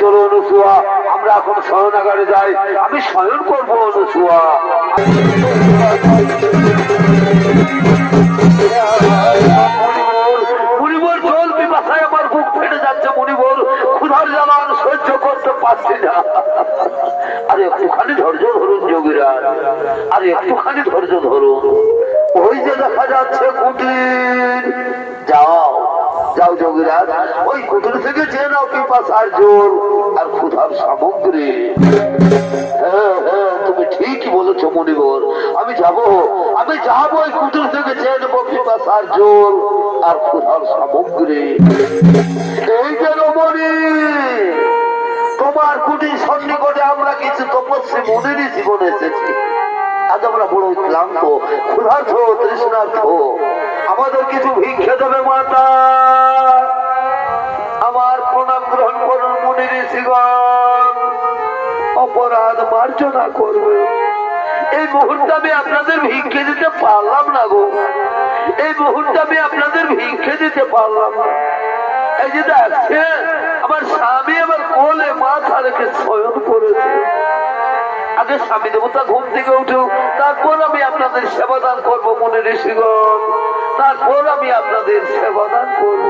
চলো অনুসুয়া, আমরা এখন শয়নাগারে যাই। আমি শয়ন করব অনুসুয়া। একটুখানি ধৈর্য ধরুন যোগীরা আরে, একটুখানি ধৈর্য ধরুন। ওই যে দেখা যাচ্ছে কুটির, যাও। যাও যোগীরাজ ওই কুটির থেকে যে নাও পিপাসার জল আর ক্ষুধার সামগ্রী। হ্যাঁ হ্যাঁ তুমি ঠিকই মণিবর। আমি যাব, আমি ওই থেকে নেব পিপাসার জল আর ক্ষুধার সামগ্রী। এই তোমার কুটির সন্নিকটে আমরা কিছু তপস্বী মনেরই জীবন এসেছি। আজ আমরা বড় ক্লান্ত ক্ষুধার্থ তৃষ্ণার্থ আমাদের কিছু ভিক্ষে দেবে মাতা। মুনি অপরাধ মার্জনা করবে। এই মুহূর্তে আমি আপনাদের ভিক্ষে দিতে পারলাম না গো। এই মুহূর্তে আমি আপনাদের ভিক্ষে দিতে পারলাম না। এই যে দেখছেন আমার স্বামী আমার কোলে মাথা রেখে শয়ন করেছে। আগে স্বামী দেবতা ঘুম থেকে উঠেও তারপর আমি আপনাদের সেবাদান করব মনে ঋষিগণ। তারপর আমি আপনাদের সেবাদান করব।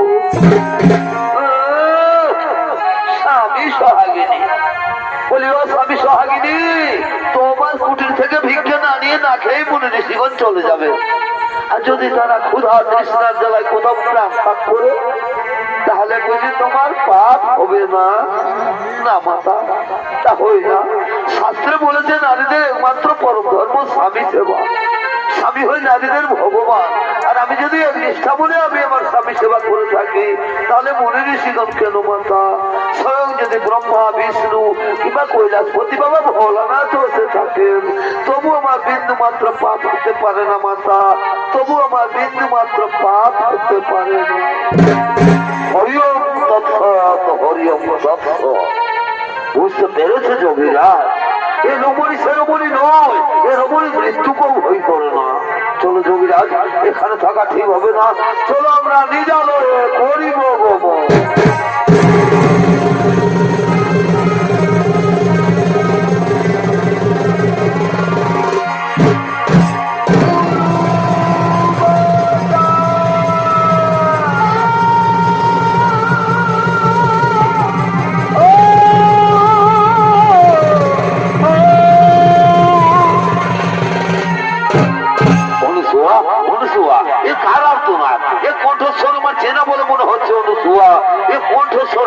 বলি ও স্বামী সহাগিনী, তোমার কুটির থেকে ভিক্ষে না নিয়ে না খেয়ে মনে চলে যাবে। আর যদি তারা ক্ষুধা কোথাও প্রাণ পাক করে, তাহলে বুঝি তোমার পাপ হবে না। না, মাতা, তা হই না। শাস্ত্রে বলেছে, নারীদের একমাত্র পরম ধর্ম স্বামী সেবা। স্বামী হই নারীদের ভগবান। আর আমি যদি নিষ্ঠা বলে আমি আমার স্বামী সেবা করে থাকি, তাহলে মনে ঋষিগণ কেন, মাতা? যদি ব্রহ্মা বিষ্ণু কিংবা কৈলাসপতি বাবা ভোলানাথ বসে থাকেন। তবু আমার বিন্দু মাত্র পাপ হতে পারে না মাতা। তবু আমার বিন্দু মাত্র পাপ হতে পারে না। হরিওম তৎসৎ হরিওম তৎসৎ। বুঝতে পেরেছে যোগীরা এ রমণী সে রমণী নয়, এ রমণী মৃত্যুকেও ভয় করে না। চলো যোগীরাজ, এখানে থাকা ঠিক হবে না। চলো আমরা নিজালয়ে করিব গমন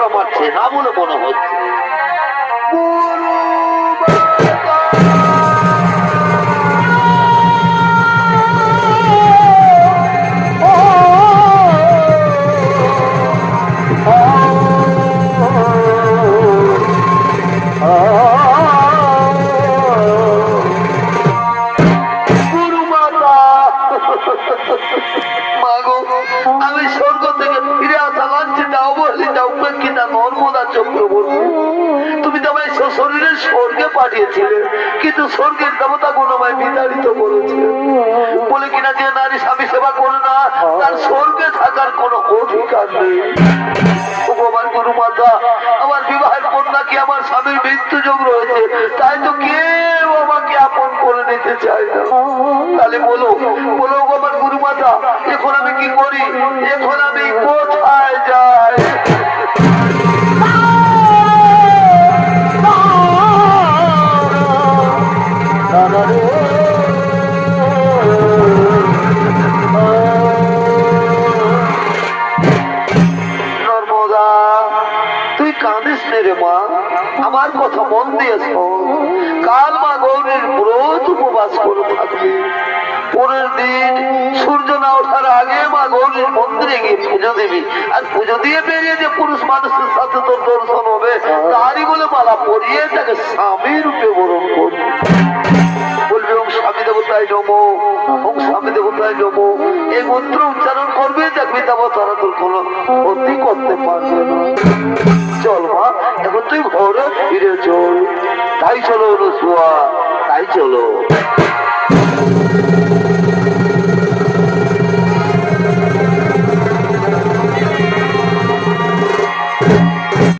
কণ্ঠস্বর মাঠে না বলে মনে হচ্ছে। নর্মদা তুমি তো আমায় শরীরের স্বর্গে পাঠিয়েছিলে, কিন্তু স্বর্গের দেবতা গুণ আমায় বিতাড়িত করেছে বলে কিনা যে নারী স্বামী সেবা করে না, তার স্বর্গে থাকার কোনো অধিকার নেই। ভগবান গুরু মাতা, আমার বিবাহের কন্যা কি আমার স্বামীর মৃত্যু যোগ রয়েছে? তাই তো কেউ আমাকে আপন করে নিতে চায় না। তাহলে বলো বলো আমার গুরু মাতা, এখন আমি কি করি? এখন আমি কোথায় যাই কাঁদিস মা, আমার কথা মন দিয়ে কাল মা গৌরীর ব্রত উপবাস করে থাকবি। পরের দিন সূর্য না ওঠার আগে মা গৌরীর মন্দিরে গিয়ে পুজো দিবি। আর পুজো দিয়ে বেরিয়ে যে পুরুষ মানুষের সাথে তোর দর্শন হবে, তারই বলে মালা পরিয়ে তাকে স্বামী রূপে বরণ করবি। স্বামী দেবতায় নমো স্বামী দেবতায় নমো। এই মন্ত্র উচ্চারণ করবে এখন